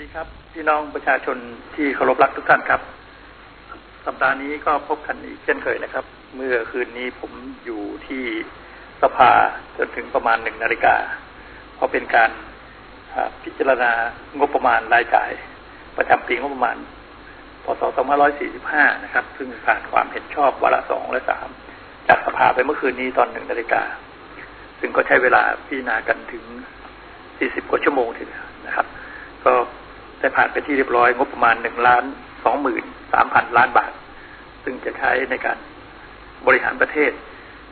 ดีครับพี่น้องประชาชนที่เคารพรักทุกท่านครับ สัปดาห์นี้ก็พบกันอีกเช่นเคยนะครับ เมื่อคืนนี้ผมอยู่ที่สภาจนถึงประมาณหนึ่งนาฬิกาเพราะเป็นการพิจารณางบประมาณรายจ่าย ประจำปีงบประมาณพศ2545 นะครับ ซึ่งผ่านความเห็นชอบวาระสองและสามจากสภาไปเมื่อคืนนี้ตอนหนึ่งนาฬิกา ซึ่งก็ใช้เวลาพิจารณากันถึง 40 กว่าชั่วโมงทีเดียวนะครับ ก็ ได้ผ่านไปที่เรียบร้อยงบประมาณหนึ่งล้านสองหมื่นสามพันล้านบาท ซึ่งจะใช้ในการบริหารประเทศ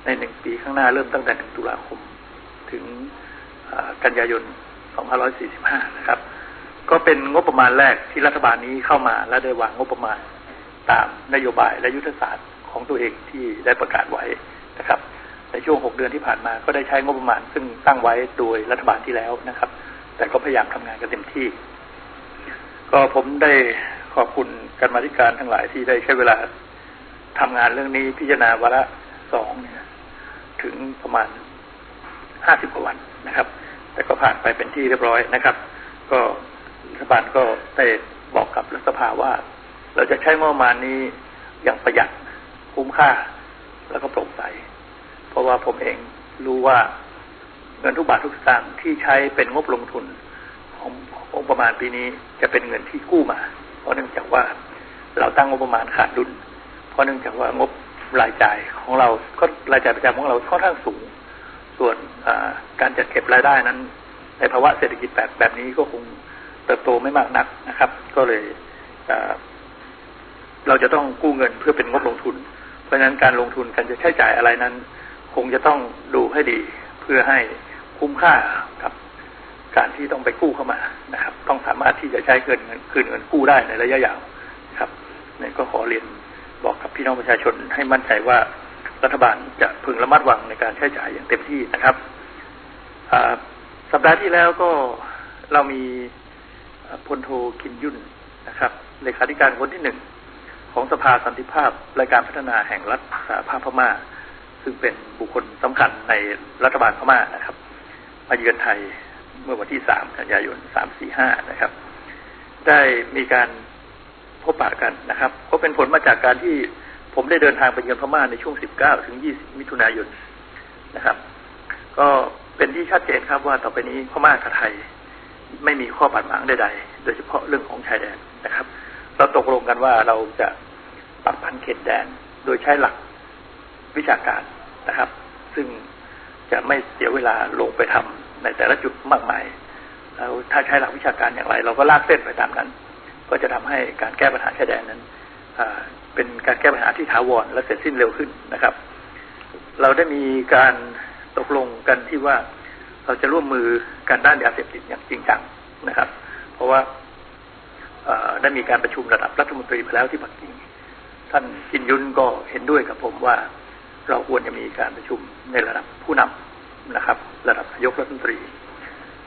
ในหนึ่งปีข้างหน้าเริ่มตั้งแต่หนึ่งตุลาคม ถึงอ่ากันยายน 2545 นะครับ ก็เป็นงบประมาณแรกที่รัฐบาลนี้เข้ามา และได้วางงบประมาณตามนโยบายและยุทธศาสตร์ของตัวเองที่ได้ประกาศไว้นะครับ ในช่วง 6 เดือนที่ผ่านมาก็ได้ใช้งบประมาณ ซึ่งตั้งไว้โดยรัฐบาลที่แล้วนะครับ แต่ก็พยายามทำงานกันเต็มที่ ก็ผมได้ขอบคุณการมาธิการทั้งหลายที่ได้ใช้เวลาทำงานเรื่องนี้พิจารณาวาระสองเนี่ยถึงประมาณห้าสิบกว่าวันนะครับ แต่ก็ผ่านไปเป็นที่เรียบร้อยนะครับ ก็รัฐบาลก็ได้บอกกับรัฐสภาว่า เราจะใช้งบประมาณนี้อย่างประหยัดคุ้มค่า แล้วก็โปร่งใส เพราะว่าผมเองรู้ว่าเงินทุกบาททุกสตางค์ที่ใช้เป็นงบลงทุน ของงบประมาณปีนี้จะเป็นเงินที่กู้มา เพราะเนื่องจากว่าเราตั้งงบประมาณขาดดุล เพราะเนื่องจากว่างบรายจ่ายของเราก็รายจ่ายประจำของเราค่อนข้างสูง ส่วนการจัดเก็บรายได้นั้น ในภาวะเศรษฐกิจแบบแบบนี้ก็คงเติบโตไม่มากนักนะครับ ก็เลยเราจะต้องกู้เงินเพื่อเป็นงบลงทุน เพราะฉะนั้นการลงทุนการจะใช้จ่ายอะไรนั้น คงจะต้องดูให้ดีเพื่อให้คุ้มค่ากับ การที่ต้องไปกู้เข้ามานะครับ ต้องสามารถที่จะใช้เงินเงินคืนเงินกู้ได้ในระยะยาวครับนี่ก็ขอเรียนบอกกับพี่น้องประชาชนให้มั่นใจว่ารัฐบาลจะพึงระมัดระวังในการใช้จ่ายอย่างเต็มที่นะครับสัปดาห์ที่แล้วก็เรามีพลโทคินยุ่นนะครับเลขาธิการคนที่หนึ่งของสภาสันติภาพรายการพัฒนาแห่งรัฐสหภาพพม่า ซึ่งเป็นบุคคลสำคัญในรัฐบาลพม่านะครับมาเยือนไทย เมื่อวันที่3กันยายน345นะครับ ได้มีการพบปะกันนะครับ ก็เป็นผลมาจากการที่ผมได้เดินทางไปเยือนพม่าในช่วง19ถึง20มิถุนายนนะครับ ก็เป็นที่ชัดเจนครับว่าต่อไปนี้พม่ากับไทยไม่มีข้อบาดหมางใดๆ โดยเฉพาะเรื่องของชายแดนนะครับ เราตกลงกันว่าเราจะปรับพันเขตแดนโดยใช้หลักวิชาการนะครับ ซึ่ง จะไม่เสียเวลาลงไปทำในแต่ละจุดมากมายแล้วถ้าใช้หลักวิชาการอย่างไร เราก็ลากเส้นไปตามนั้น ก็จะทำให้การแก้ปัญหาชายแดนนั้นเป็นการแก้ปัญหาที่ถาวรและเสร็จสิ้นเร็วขึ้นนะครับ เราได้มีการตกลงกันที่ว่าเราจะร่วมมือกันด้านยาเสพติดอย่างจริงจังนะครับ เพราะว่าได้มีการประชุมระดับรัฐมนตรีไปแล้วที่ปักกิ่งท่านจินยุนก็เห็นด้วยกับผมว่า เราควรจะมีการประชุมในระดับผู้นำนะครับ ระดับนายกรัฐมนตรี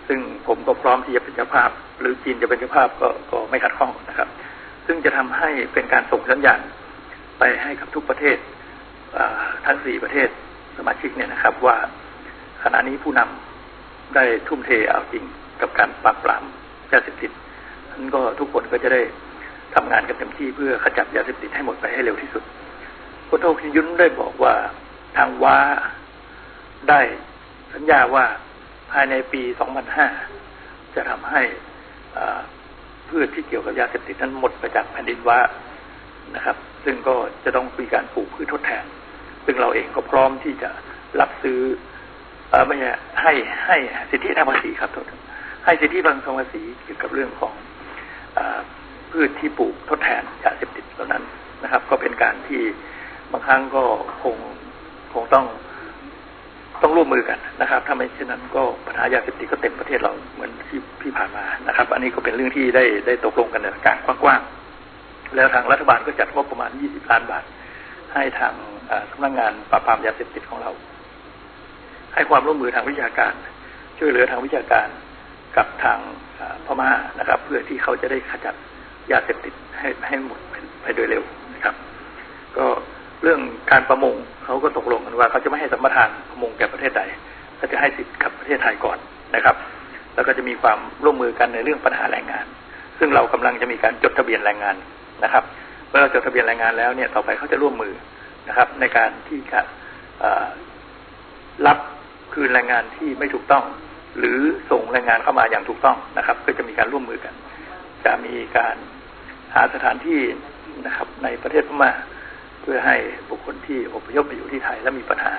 ซึ่งผมก็พร้อมที่จะเป็นเจ้าภาพ หรือจีนจะเป็นเจ้าภาพก็ก็ไม่ขัดข้องนะครับ ซึ่งจะทำให้เป็นการส่งสัญญาณไปให้กับทุกประเทศทั้งสี่ประเทศสมาชิกเนี่ยนะครับ ว่าขณะนี้ผู้นำได้ทุ่มเทเอาจริงกับการปราบปรามยาเสพติดนั้นก็ทุกคนก็จะได้ทำงานกันเต็มที่เพื่อขจัดยาเสพติดให้หมดไปให้เร็วที่สุด พลโทคินยุนได้บอกว่าทางว้าได้สัญญาว่าภายในปี 2005 จะทำให้พืชที่เกี่ยวกับยาเสพติดนั้นหมดไปจากแผ่นดินว้านะครับ ซึ่งก็จะต้องมีการปลูกพืชทดแทน ซึ่งเราเองก็พร้อมที่จะรับซื้อเออไม่ใช่ให้ให้สิทธิทางภาษีครับโทษให้สิทธิบางทางภาษีเกี่ยวกับเรื่องของอพืชที่ปลูกทดแทนยาเสพติดเหล่านั้นนะครับ ก็เป็นการที่ บางครั้งก็คงคงต้องต้องร่วมมือกันนะครับถ้าไม่เช่นนั้นก็ปัญหายาเสพติดก็เต็มประเทศเราเหมือนที่ที่ผ่านมานะครับ อันนี้ก็เป็นเรื่องที่ได้ได้ตกลงกันในการกว้างๆแล้วทางรัฐบาลก็จัดงบประมาณ 20 ล้านบาท ให้ทางสำนักงานปราบปรามยาเสพติดของเรา ให้ความร่วมมือทางวิชาการ ช่วยเหลือทางวิชาการกับทางพม่านะครับ เพื่อที่เขาจะได้ขจัดยาเสพติดให้ให้หมดไปโดยเร็วนะครับ ก็ เรื่องการประมงเขาก็ตกลงกันว่าเขาจะไม่ให้สัมปทานประมงแก่ประเทศใดเขาจะให้สิทธิ์กับประเทศไทยก่อนนะครับ แล้วก็จะมีความร่วมมือกันในเรื่องปัญหาแรงงาน ซึ่งเรากำลังจะมีการจดทะเบียนแรงงานนะครับเมื่อเราจดทะเบียนแรงงานแล้วเนี่ยต่อไปเขาจะร่วมมือนะครับ ในการที่จะรับคืนแรงงานที่ไม่ถูกต้อง หรือส่งแรงงานเข้ามาอย่างถูกต้องนะครับ ก็จะมีการร่วมมือกัน จะมีการหาสถานที่นะครับ ในประเทศพม่า เพื่อให้บุคคลที่อพยพมาอยู่ที่ไทย และมีปัญหา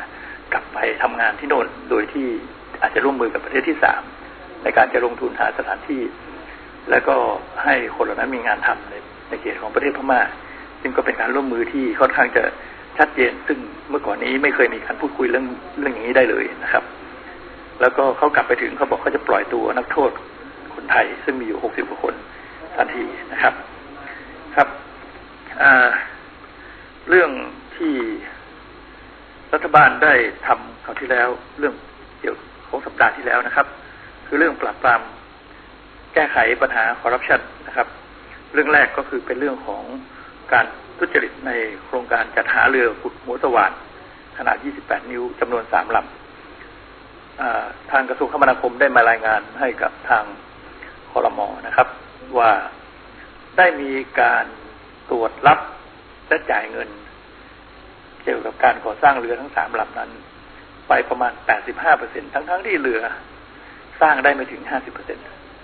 กลับไปทำงานที่โน่นโดยที่อาจจะร่วมมือกับประเทศที่สามในการจะลงทุนหาสถานที่ แล้วก็ให้คนเหล่านั้นมีงานทำในในเขตของประเทศพม่า ซึ่งก็เป็นการร่วมมือที่ค่อนข้างจะชัดเจน ซึ่งเมื่อก่อนนี้ไม่เคยมีการพูดคุยเรื่องเรื่องอย่างนี้ได้เลยนะครับ แล้วก็เขากลับไปถึงเขาบอกเขาจะปล่อยตัวนักโทษคนไทย ซึ่งมีอยู่หกสิบกว่าคนทันทีนะครับ ครับอ่า เรื่องที่รัฐบาลได้ทำคราวที่แล้ว เรื่องเกี่ยวของสัปดาห์ที่แล้วนะครับ คือเรื่องปราบปรามแก้ไขปัญหาคอร์รัปชันนะครับ เรื่องแรกก็คือเป็นเรื่องของการทุจริตในโครงการจัดหาเรือขุดหัวสว่านขนาด 28 นิ้วจำนวนสามลำทางกระทรวงคมนาคมได้มารายงานให้กับทางคอรมอนะครับ ว่าได้มีการตรวจรับ และจ่ายเงิน เกี่ยวกับการก่อสร้างเรือทั้งสามลำนั้น ไปประมาณ 85เปอร์เซ็นทั้งทั้งๆที่เรือ สร้างได้ไม่ถึง 50เปอร์เซ็นต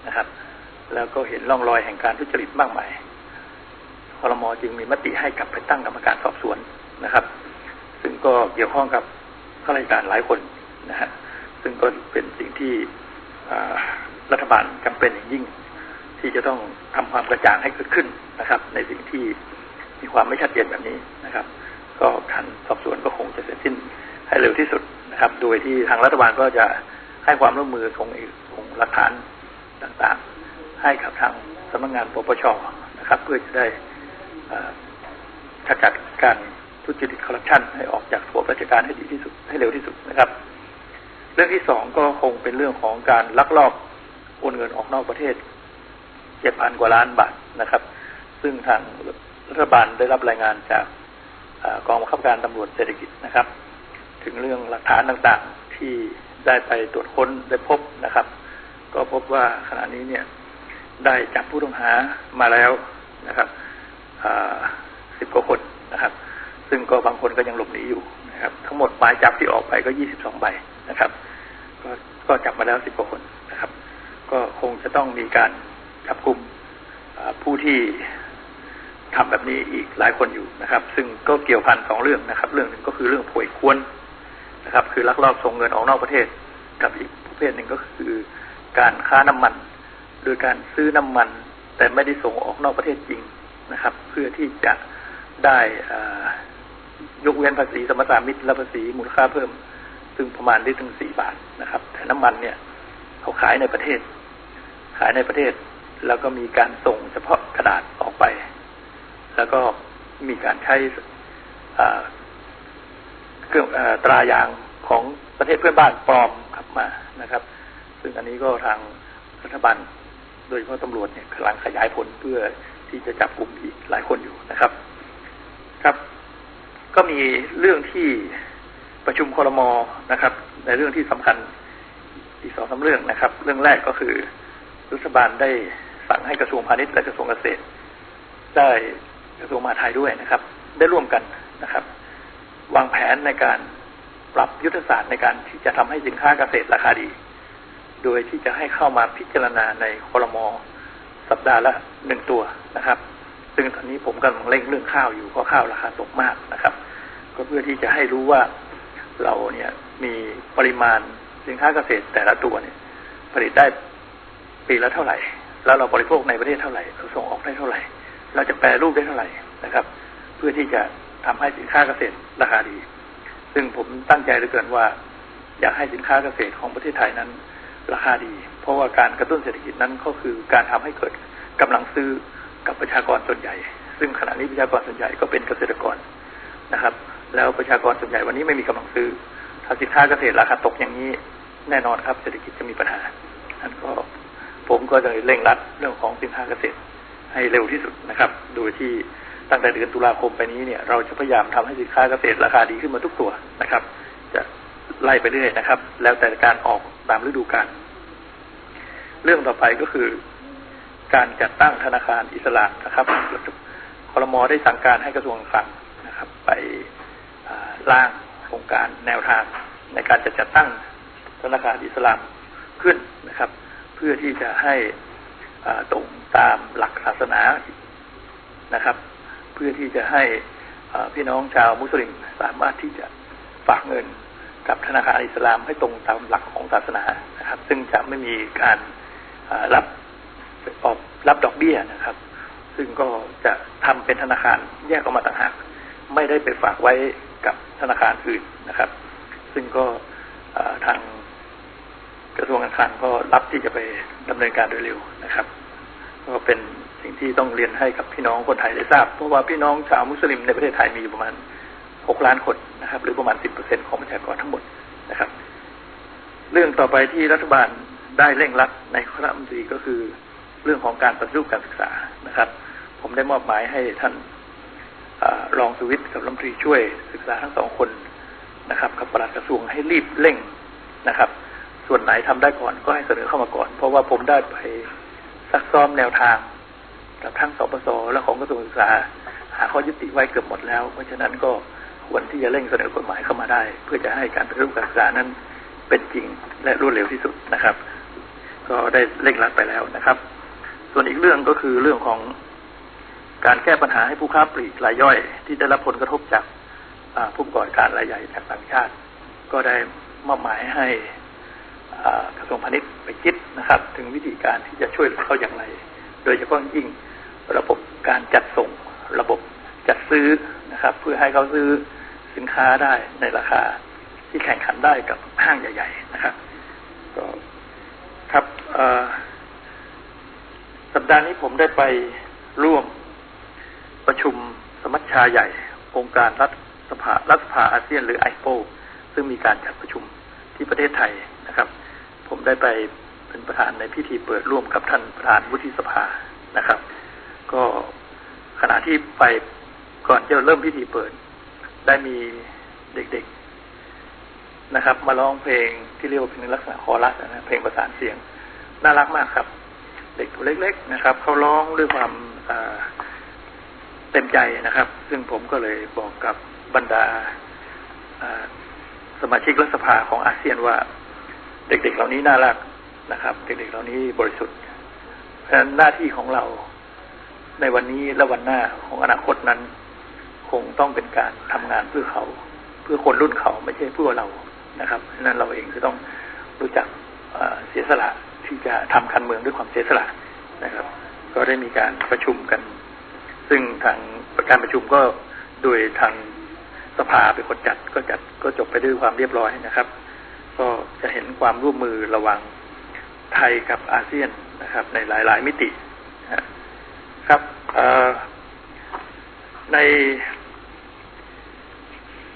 นะครับ แล้วก็เห็นร่องรอยแห่งการทุจริตมากมายคอรมอจึงมีมติให้กลับไปตั้งกรรมการสอบสวนนะครับ ซึ่งก็เกี่ยวข้องกับข้าราชการหลายคนนะฮะซึ่งก็เป็นสิ่งที่รัฐบาลจำเป็นอย่างยิ่ง ที่จะต้องทำความกระจ่างให้เกิดขึ้นนะครับ ในสิ่งที่ มีความไม่ชัดเจนแบบนี้นะครับ ก็การสอบสวนก็คงจะเสร็จสิ้นให้เร็วที่สุดนะครับ โดยที่ทางรัฐบาลก็จะให้ความร่วมมือคงคงหลักฐานต่างๆ ให้กับทางสำนักงานปปชนะครับ เพื่อจะได้ขจัดการทุจริตคอร์รัปชันให้ออกจากระบบราชการให้ดีที่สุดให้เร็วที่สุดนะครับ เรื่องที่สองก็คงเป็นเรื่องของการลักลอบโอนเงินออกนอกประเทศเจ็ดพันกว่าล้านบาทนะครับ ซึ่งทาง ฐบาลได้รับรายงานจากอกองบังคับการตำรวจเศรษฐกิจนะครับ ถึงเรื่องหลักฐานต่างๆที่ได้ไปตรวจค้นได้พบนะครับ ก็พบว่าขณะนี้เนี่ยได้จับผู้ต้องหามาแล้วนะครับสิบกว่าคนนะครับ ซึ่งก็บางคนก็ยังหลบหนีอยู่นะครับ ทั้งหมดหมายจับที่ออกไปก็ยี่สิบสองใบนะครับก็ก็จับมาแล้วสิบกว่าคนนะครับ ก็คงจะต้องมีการจับกลุ่มผู้ที่ ทำแบบนี้อีกหลายคนอยู่นะครับ ซึ่งก็เกี่ยวพันสองเรื่องนะครับ เรื่องหนึ่งก็คือเรื่องป่วยควรนะครับ คือลักลอบส่งเงินออกนอกประเทศ กับอีกประเภทหนึ่งก็คือการค้าน้ำมัน โดยการซื้อน้ำมัน แต่ไม่ได้ส่งออกนอกประเทศจริงนะครับ เพื่อที่จะได้ยกเว้นภาษีสมรสามิตและภาษีมูลค่าเพิ่ม ซึ่งประมาณได้ถึงสี่บาทนะครับ แต่น้ำมันเนี่ยเขาขายในประเทศ ขายในประเทศ แล้วก็มีการส่งเฉพาะกระดาษออกไป แล้วก็มีการใช้เครื่องตรายางของประเทศเพื่อนบ้านปลอมขับมานะครับ ซึ่งอันนี้ก็ทางรัฐบาลโดยเฉพาะตำรวจเนี่ยกำลังขยายผลเพื่อที่จะจับกลุ่มอีกหลายคนอยู่นะครับ ครับ ก็มีเรื่องที่ประชุมคอรมอนะครับ ในเรื่องที่สำคัญอีกสองสาเรื่องนะครับ เรื่องแรกก็คือรัฐบาลได้สั่งให้กระทรวงพาณิชย์และกระทรวงเกษตร ได้ กระทรวงมหาดไทยด้วยนะครับ ได้ร่วมกันนะครับ วางแผนในการปรับยุทธศาสตร์ในการที่จะทำให้สินค้าเกษตรราคาดี โดยที่จะให้เข้ามาพิจารณาในคอรมอสัปดาห์ละหนึ่งตัวนะครับ ซึ่งตอนนี้ผมกำลังเร่งเรื่องข้าวอยู่เพราะข้าวราคาตกมากนะครับ ก็เพื่อที่จะให้รู้ว่าเราเนี่ยมีปริมาณสินค้าเกษตรแต่ละตัวเนี่ย ผลิตได้ปีละเท่าไหร่ แล้วเราบริโภคในประเทศเท่าไหร่เราส่งออกได้เท่าไหร่ เราจะแปรรูปได้เท่าไหร่นะครับ เพื่อที่จะทำให้สินค้าเกษตรราคาดี ซึ่งผมตั้งใจเหลือเกินว่า อยากให้สินค้าเกษตรของประเทศไทยนั้น ราคาดี เพราะว่าการกระตุ้นเศรษฐกิจนั้นก็คือการทำให้เกิดกำลังซื้อกับประชากรส่วนใหญ่ ซึ่งขณะนี้ประชากรส่วนใหญ่ก็เป็นเกษตรกรนะครับ แล้วประชากรส่วนใหญ่วันนี้ไม่มีกำลังซื้อ ถ้าสินค้าเกษตรราคาตกอย่างนี้แน่นอนครับเศรษฐกิจจะมีปัญหานั่นก็ผมก็จะเร่งรัดเรื่องของสินค้าเกษตร ให้เร็วที่สุดนะครับ โดยที่ตั้งแต่เดือนตุลาคมไปนี้เนี่ย เราจะพยายามทำให้สินค้าเกษตรราคาดีขึ้นมาทุกตัวนะครับ จะไล่ไปเรื่อยนะครับ แล้วแต่การออกตามฤดูกาลเรื่องต่อไปก็คือ การจัดตั้งธนาคารอิสระนะครับคอรมอได้สั่งการให้กระทรวงการคลังนะครับ ไปร่างโครงการแนวทาง ในการจะจัดตั้งธนาคารอิสลามขึ้นนะครับ เพื่อที่จะให้ ตรงตามหลักศาสนานะครับ เพื่อที่จะให้พี่น้องชาวมุสลิมสามารถที่จะฝากเงินกับธนาคารอิสลามให้ตรงตามหลักของศาสนานะครับ ซึ่งจะไม่มีการรับออกรับดอกเบี้ยนะครับ ซึ่งก็จะทำเป็นธนาคารแยกออกมาต่างหากไม่ได้ไปฝากไว้กับธนาคารอื่นนะครับ ซึ่งก็ทาง กระทรวงการคลังก็รับที่จะไปดำเนินการโดยเร็วนะครับ ก็เป็นสิ่งที่ต้องเรียนให้กับพี่น้องคนไทยได้ทราบ เพราะว่าพี่น้องชาวมุสลิมในประเทศไทยมีอยู่ประมาณ 6 ล้านคนนะครับ หรือประมาณ 10%ของประชากรทั้งหมดนะครับ เรื่องต่อไปที่รัฐบาลได้เร่งรัดในคณะมนตรีก็คือเรื่องของการปฏิรูปการศึกษานะครับ ผมได้มอบหมายให้ท่านอรองสุวิทย์กับรัฐมนตรีช่วยศึกษาทั้งสองคนนะครับ กับปลัดกระทรวงให้รีบเร่งนะครับ ส่วนไหนทำได้ก่อนก็ให้เสนอเข้ามาก่อน เพราะว่าผมได้ไปซักซ้อมแนวทาง กับทั้งสปสและของกระทรวงศึกษา หาข้อยุติไว้เกือบหมดแล้ว เพราะฉะนั้นก็ควรที่จะเร่งเสนอกฎหมายเข้ามาได้ เพื่อจะให้การปฏิรูปการศึกษานั้นเป็นจริงและรวดเร็วที่สุดนะครับ ก็ได้เร่งรัดไปแล้วนะครับ ส่วนอีกเรื่องก็คือเรื่องของการแก้ปัญหาให้ผู้ค้าปลีกรายย่อย ที่ได้รับผลกระทบจากผู้ประกอบการรายใหญ่จากต่างชาติ ก็ได้มอบหมายให้ กระทรวงพาณิชย์ไปคิดนะครับ ถึงวิธีการที่จะช่วยเหลือเขาอย่างไร โดยเฉพาะยิ่งระบบการจัดส่ง ระบบจัดซื้อนะครับ เพื่อให้เขาซื้อสินค้าได้ในราคาที่แข่งขันได้กับห้างใหญ่ ๆ นะครับก็ครับสัปดาห์นี้ผมได้ไปร่วมประชุมสมัชชาใหญ่ องค์การรัฐสภารัฐสภาอาเซียนหรือไอโปซึ่งมีการจัดประชุม ที่ประเทศไทยนะครับ ผมได้ไปเป็นประธานในพิธีเปิดร่วมกับท่านประธานวุฒิสภานะครับ ก็ขณะที่ไปก่อนจะเริ่มพิธีเปิด ได้มีเด็กๆนะครับ มาร้องเพลงที่เรียกว่าเป็นลักษณะคอรัสนะเพลงประสานเสียง น่ารักมากครับ เด็กตัวเล็ก ๆ นะครับเขาร้องด้วยความเต็มใจนะครับ ซึ่งผมก็เลยบอกกับบรรดา สมาชิกรัฐสภาของอาเซียนว่า เด็กๆ เหล่านี้น่ารักนะครับ เด็กๆ เหล่านี้บริสุทธิ์เพราะฉะนั้นหน้าที่ของเราในวันนี้และวันหน้าของอนาคตนั้น คงต้องเป็นการทำงานเพื่อเขา เพื่อคนรุ่นเขาไม่ใช่เพื่อเรานะครับฉะนั้นเราเองจะต้องรู้จักเสียสละที่จะทำการเมืองด้วยความเสียสละนะครับ ก็ได้มีการประชุมกัน ซึ่งทางการประชุมก็โดยทาง สภาเป็นคนจัดก็จัดก็จบไปด้วยความเรียบร้อยนะครับ ก็จะเห็นความร่วมมือระหว่างไทยกับอาเซียนนะครับ ในหลาย ๆ มิติครับใน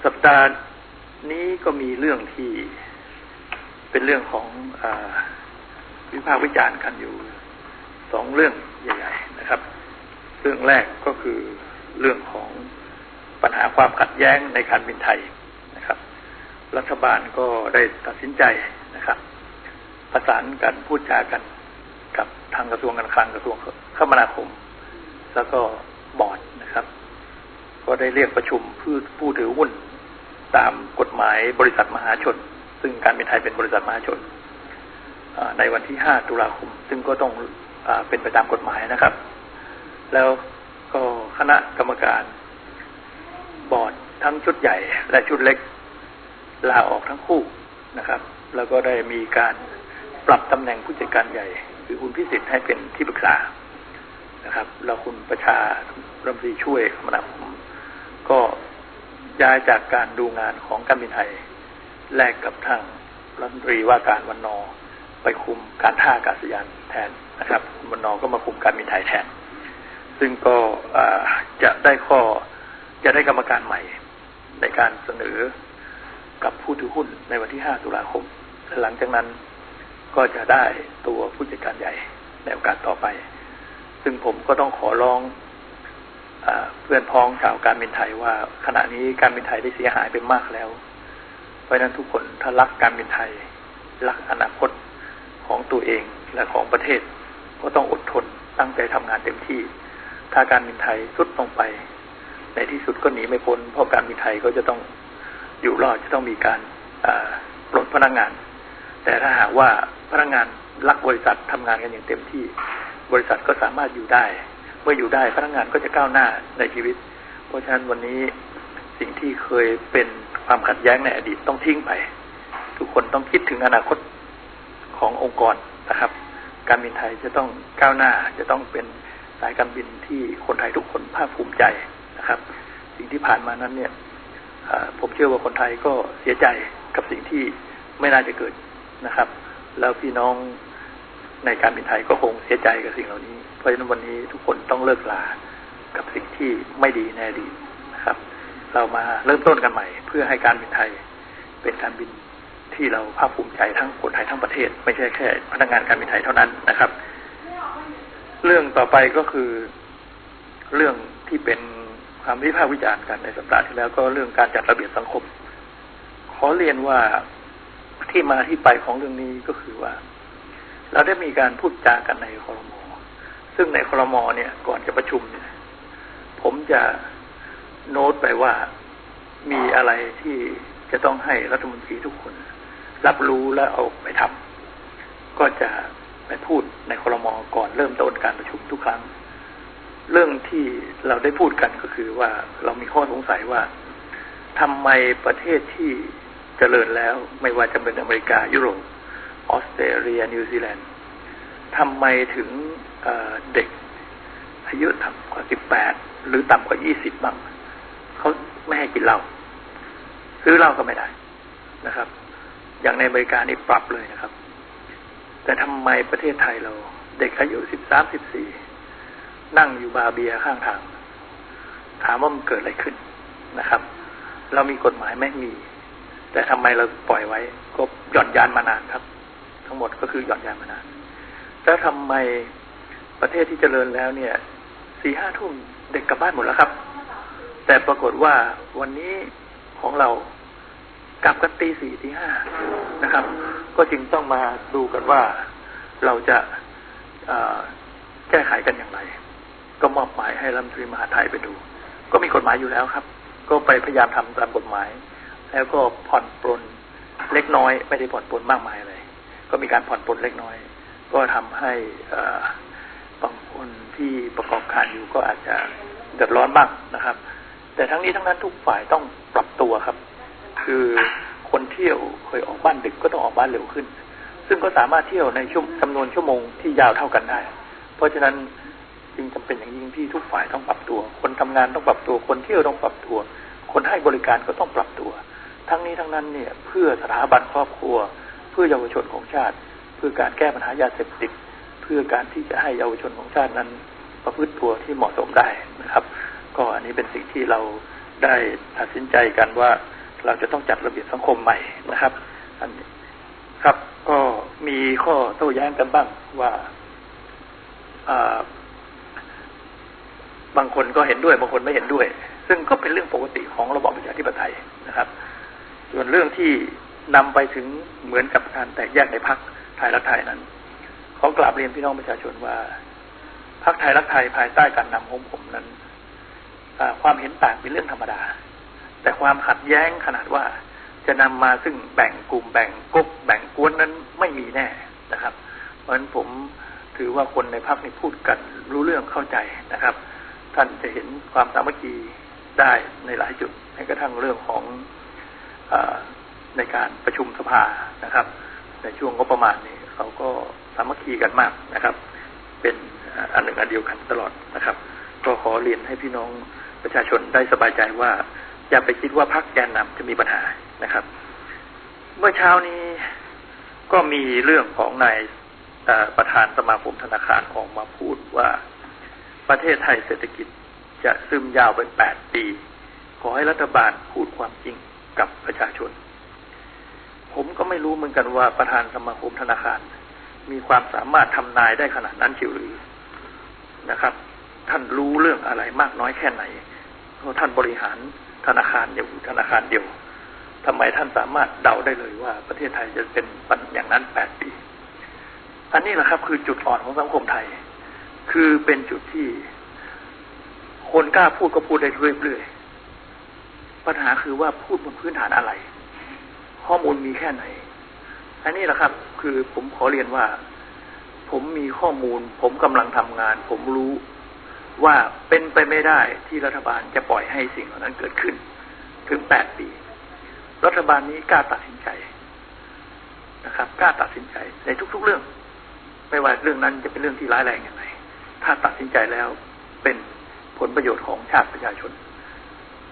สัปดาห์นี้ก็มีเรื่องที่เป็นเรื่องของอวิพากษ์วิจารณ์กันอยู่สองเรื่องใหญ่ ๆ นะครับ เรื่องแรกก็คือเรื่องของ ปัญหาความขัดแย้งในการบินไทยนะครับ รัฐบาลก็ได้ตัดสินใจนะครับ ประสานกันพูดจากันกับทางกระทรวงการคลังกระทรวงคมนาคม แล้วก็บอร์ดนะครับ ก็ได้เรียกประชุมผู้ผู้ถือหุ้นตามกฎหมายบริษัทมหาชน ซึ่งการบินไทยเป็นบริษัทมหาชนในวันที่ 5 ตุลาคม ซึ่งก็ต้องอเป็นไปตามกฎหมายนะครับ แล้วก็คณะกรรมการ บอร์ดทั้งชุดใหญ่และชุดเล็กลาออกทั้งคู่นะครับ แล้วก็ได้มีการปรับตำแหน่งผู้จัดการใหญ่ คือคุณพิสิทธิ์ให้เป็นที่ปรึกษานะครับ แล้วคุณประชารัมนตรีช่วยคมนาคมก็ย้ายจากการดูงานของการบินไทยแลกกับทางรัฐมนตรีว่าการวันนอไปคุมการท่าอากาศยานแทนนะครับวันนอก็มาคุมการบินไทยแทน ซึ่งก็จะได้ข้อ จะได้กรรมการใหม่ ในการเสนอกับผู้ถือหุ้นในวันที่ 5 ตุลาคม หลังจากนั้นก็จะได้ตัวผู้จัดการใหญ่ในโอกาสต่อไป ซึ่งผมก็ต้องขอร้องอเพื่อนพ้องชาวการบินไทยว่าขณะนี้การบินไทยได้เสียหายไปมากแล้ว เพราะฉะนั้นทุกคนถ้ารักการบินไทย รักอนาคตของตัวเองและของประเทศ ก็ต้องอดทนตั้งใจทำงานเต็มที่ ถ้าการบินไทยสุดลงไป ในที่สุดก็หนีไม่พ้นเพราะการบินไทยก็จะต้องอยู่รอดจะต้องมีการปลดพนักงาน แต่ถ้าหากว่าพนักงานรักบริษัททำงานกันอย่างเต็มที่บริษัทก็สามารถอยู่ได้ เมื่ออยู่ได้พนักงานก็จะก้าวหน้าในชีวิต เพราะฉะนั้นวันนี้สิ่งที่เคยเป็นความขัดแย้งในอดีตต้องทิ้งไป ทุกคนต้องคิดถึงอนาคตขององค์กรนะครับ การบินไทยจะต้องก้าวหน้าจะต้องเป็นสายการบินที่คนไทยทุกคนภาคภูมิใจ นะครับ สิ่งที่ผ่านมานั้นเนี่ยผมเชื่อว่าคนไทยก็เสียใจกับสิ่งที่ไม่น่าจะเกิดนะครับ แล้วพี่น้องในการบินไทยก็คงเสียใจกับสิ่งเหล่านี้ เพราะฉะนั้นวันนี้ทุกคนต้องเลิกลากับสิ่งที่ไม่ดีแน่ดีนะครับ เรามาเริ่มต้นกันใหม่ เพื่อให้การบินไทยเป็นการบินที่เราภาคภูมิใจทั้งคนไทยทั้งประเทศ ไม่ใช่แค่พนักงานการบินไทยเท่านั้นนะครับ เรื่องต่อไปก็คือเรื่องที่เป็น ความวิพากษ์วิจารณ์กันในสัปดาห์ที่แล้วก็เรื่องการจัดระเบียบสังคม ขอเรียนว่าที่มาที่ไปของเรื่องนี้ก็คือว่า เราได้มีการพูดจากันในคอรมอซึ่งในคอรมอเนี่ยก่อนจะประชุมเนี่ยผมจะโน้ตไปว่ามีอะไรที่จะต้องให้รัฐมนตรีทุกคน รับรู้และเอาไปทำก็จะไปพูดในคอรมอก่อนเริ่มต้นการประชุมทุกครั้ง เรื่องที่เราได้พูดกันก็คือว่าเรามีข้อสงสัยว่าทำไมประเทศที่เจริญแล้ว ไม่ว่าจะเป็นอเมริกายุโรปออสเตรเลียนิวซีแลนด์ทำไมถึงเด็ก อายุต่ำกว่าสิบแปดหรือต่ำกว่ายี่สิบบ้างเขาไม่ให้กินเหล้าซื้อเหล้าก็ไม่ได้นะครับ อย่างในอเมริกานี่ปรับเลยนะครับ แต่ทำไมประเทศไทยเรา เด็กอายุสิบสามสิบสี่ นั่งอยู่บาเบียข้างทาง ถามว่ามันเกิดอะไรขึ้นนะครับ เรามีกฎหมายไม่มี แต่ทำไมเราปล่อยไว้ ก็หย่อนยานมานานครับ ทั้งหมดก็คือหย่อนยานมานานแล้วทำไมประเทศที่เจริญแล้วเนี่ยสี่ห้าทุ่มเด็กกลับบ้านหมดแล้วครับ แต่ปรากฏว่าวันนี้ของเรากลับกันตีสี่ตีห้านะครับ ก็จึงต้องมาดูกันว่าเราจะแก้ไขกันอย่างไร ก็มอบหมายให้รัฐมนตรีมหาไทยไปดู ก็มีกฎหมายอยู่แล้วครับ ก็ไปพยายามทำตามกฎหมาย แล้วก็ผ่อนปลนเล็กน้อย ไม่ได้ผ่อนปลนมากมายเลย ก็มีการผ่อนปลนเล็กน้อย ก็ทำให้บางคนที่ประกอบการอยู่ก็อาจจะเดือดร้อนบ้างนะครับ แต่ทั้งนี้ทั้งนั้นทุกฝ่ายต้องปรับตัวครับ คือคนเที่ยวเคยออกบ้านดึกก็ต้องออกบ้านเร็วขึ้น ซึ่งก็สามารถเที่ยวในช่วงจำนวนชั่วโมงที่ยาวเท่ากันได้ เพราะฉะนั้น จึงจำเป็นอย่างยิ่งที่ทุกฝ่ายต้องปรับตัว คนทำงานต้องปรับตัว คนเที่ยวต้องปรับตัว คนให้บริการก็ต้องปรับตัว ทั้งนี้ทั้งนั้นเนี่ยเพื่อสถาบันครอบครัว เพื่อเยาวชนของชาติ เพื่อการแก้ปัญหายาเสพติด เพื่อการที่จะให้เยาวชนของชาตินั้น ประพฤติตัวที่เหมาะสมได้นะครับ ก็อันนี้เป็นสิ่งที่เราได้ตัดสินใจกันว่าเราจะต้องจัดระเบียบสังคมใหม่นะครับอันนี้ครับก็มีข้อโต้แย้งกันบ้างว่า บางคนก็เห็นด้วยบางคนไม่เห็นด้วย ซึ่งก็เป็นเรื่องปกติของระบอบประชาธิปไตยนะครับ ส่วนเรื่องที่นำไปถึงเหมือนกับการแตกแยกในพักไทยรักไทยนั้นขอกราบเรียนพี่น้องประชาชนว่าพักไทยรักไทยภายใต้การนำของผมนั้นความเห็นต่างเป็นเรื่องธรรมดา แต่ความขัดแย้งขนาดว่าจะนำมาซึ่งแบ่งกลุ่มแบ่งกบแบ่งกวนนั้นไม่มีแน่นะครับ เพราะฉะนั้นผมถือว่าคนในพักนี้พูดกันรู้เรื่องเข้าใจนะครับ ท่านจะเห็นความสามัคคีได้ในหลายจุดแม้กระทั่งเรื่องของอในการประชุมสภานะครับ ในช่วงงบประมาณนี้เขาก็สามัคคีกันมากนะครับ เป็นอันหนึ่งอันเดียวกันตลอดนะครับ ก็ขอเรียนให้พี่น้องประชาชนได้สบายใจว่า อย่าไปคิดว่าพรรคแกนนำจะมีปัญหานะครับ เมื่อเช้านี้ก็มีเรื่องของนายประธานสมาคมธนาคารออกมาพูดว่า ประเทศไทยเศรษฐกิจจะซึมยาวไปแปดปี ขอให้รัฐบาลพูดความจริงกับประชาชน ผมก็ไม่รู้เหมือนกันว่าประธานสมาคมธนาคาร มีความสามารถทำนายได้ขนาดนั้นเชียวหรือนะครับ ท่านรู้เรื่องอะไรมากน้อยแค่ไหนเพราะท่านบริหารธนาคารเดียวธนาคารเดียวทำไมท่านสามารถเดาได้เลยว่า ประเทศไทยจะเป็นปันอย่างนั้นแปดปี อันนี้แหละครับ คือจุดอ่อนของสังคมไทย คือเป็นจุดที่ คนกล้าพูดก็พูดได้เรื่อยๆ ปัญหาคือว่าพูดบนพื้นฐานอะไร ข้อมูลมีแค่ไหน อันนี้แหละครับ คือผมขอเรียนว่า ผมมีข้อมูล ผมกำลังทำงาน ผมรู้ว่าเป็นไปไม่ได้ที่รัฐบาลจะปล่อยให้สิ่งเหล่านั้นเกิดขึ้น ถึงแปดปี รัฐบาลนี้กล้าตัดสินใจนะครับกล้าตัดสินใจในทุก ๆ เรื่อง ไม่ว่าเรื่องนั้นจะเป็นเรื่องที่ร้ายแรงอย่างไร ถ้าตัดสินใจแล้วเป็นผลประโยชน์ของชาติประชาชน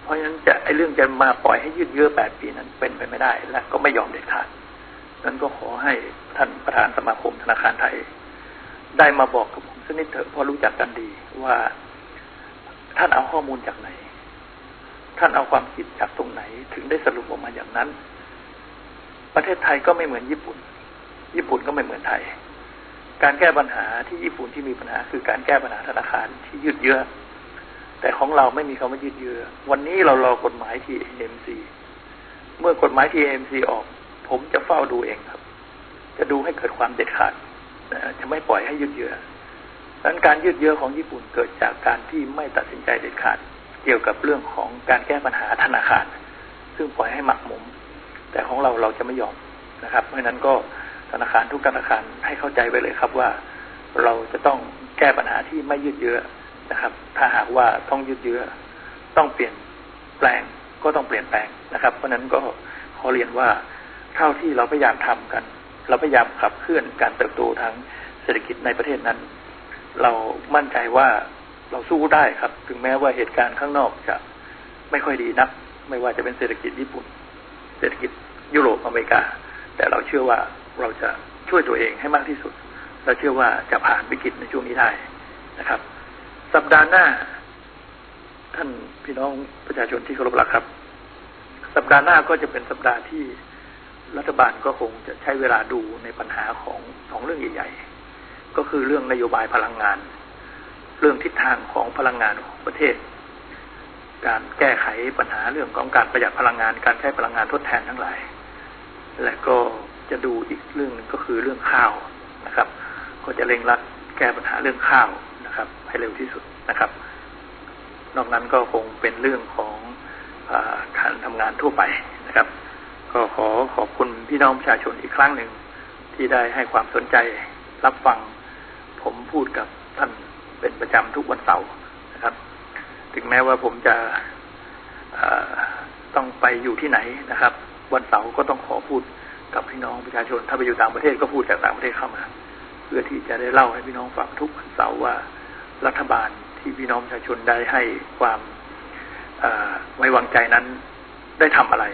เพราะฉะนั้นจะไอ้เรื่องจะมาปล่อยให้ยืดเยื้อแปดปีนั้นเป็นไปไม่ได้ และก็ไม่ยอมเด็ดขาดนั้นก็ขอให้ท่านประธานสมาคมธนาคารไทย ได้มาบอกกับผมสักนิดเถอะเพราะรู้จักกันดีว่าท่านเอาข้อมูลจากไหน ท่านเอาความคิดจากตรงไหนถึงได้สรุปออกมาอย่างนั้น ประเทศไทยก็ไม่เหมือนญี่ปุ่น ญี่ปุ่นก็ไม่เหมือนไทย การแก้ปัญหาที่ญี่ปุ่นที่มีปัญหา คือการแก้ปัญหาธนาคารที่ยืดเยื้อแต่ของเราไม่มีคำว่ายืดเยื้อวันนี้เรารอกฎหมายที่ AMC เมื่อกฎหมายที่ AMC ออก ผมจะเฝ้าดูเองครับ จะดูให้เกิดความเด็ดขาดจะไม่ปล่อยให้ยืดเยื้อดังนั้นการยืดเยื้อของญี่ปุ่นเกิดจากการที่ไม่ตัดสินใจเด็ดขาด เกี่ยวกับเรื่องของการแก้ปัญหาธนาคาร ซึ่งปล่อยให้หมักหมม แต่ของเราเราจะไม่ยอมนะครับ เพราะฉะนั้นก็ ธนาคารทุกธนาคารให้เข้าใจไว้เลยครับว่า เราจะต้องแก้ปัญหาที่ไม่ยืดเยื้อนะครับ ถ้าหากว่าต้องยืดเยื้อต้องเปลี่ยนแปลงก็ต้องเปลี่ยนแปลงนะครับ เพราะฉะนั้นก็ขอเรียนว่าเท่าที่เราพยายามทำกัน เราพยายามขับเคลื่อนการเติบโตทางเศรษฐกิจในประเทศนั้น เรามั่นใจว่าเราสู้ได้ครับ ถึงแม้ว่าเหตุการณ์ข้างนอกจะไม่ค่อยดีนัก ไม่ว่าจะเป็นเศรษฐกิจญี่ปุ่น เศรษฐกิจยุโรปอเมริกา แต่เราเชื่อว่า เราจะช่วยตัวเองให้มากที่สุดเราเชื่อว่าจะผ่านวิกฤตในช่วงนี้ได้นะครับ สัปดาห์หน้า ท่านพี่น้องประชาชนที่เคารพรักครับ สัปดาห์หน้าก็จะเป็นสัปดาห์ที่รัฐบาลก็คงจะใช้เวลาดูในปัญหาของสองเรื่องใหญ่ ๆ ก็คือเรื่องนโยบายพลังงาน เรื่องทิศทางของพลังงานของประเทศ การแก้ไขปัญหาเรื่องของการประหยัดพลังงาน การใช้พลังงานทดแทนทั้งหลาย และก็ จะดูอีกเรื่องหนึงก็คือเรื่องข้าวนะครับ ก็จะเร่งรัดแก้ปัญหาเรื่องข้าวนะครับ ให้เร็วที่สุดนะครับ นอกนั้นก็คงเป็นเรื่องของอการทำงานทั่วไปนะครับ ก็ขอขอบคุณพี่น้องประชาชนอีกครั้งหนึ่งที่ได้ให้ความสนใจรับฟัง ผมพูดกับท่านเป็นประจำทุกวันเสาร์นะครับ ถึงแม้ว่าผมจะต้องไปอยู่ที่ไหนนะครับ วันเสาร์ก็ต้องขอพูด กับพี่น้องประชาชน ถ้าไปอยู่ต่างประเทศก็พูดจากต่างประเทศเข้ามา เพื่อที่จะได้เล่าให้พี่น้องฟังทุกวันเสาร์ว่ารัฐบาลที่พี่น้องประชาชนได้ให้ความเอ่อไว้วางใจนั้นได้ทำอะไร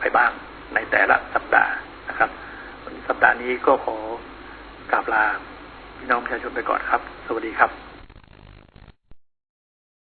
ไปบ้างในแต่ละสัปดาห์นะครับสัปดาห์นี้ก็ขอกราบลาพี่น้องประชาชนไปก่อนครับ สวัสดีครับ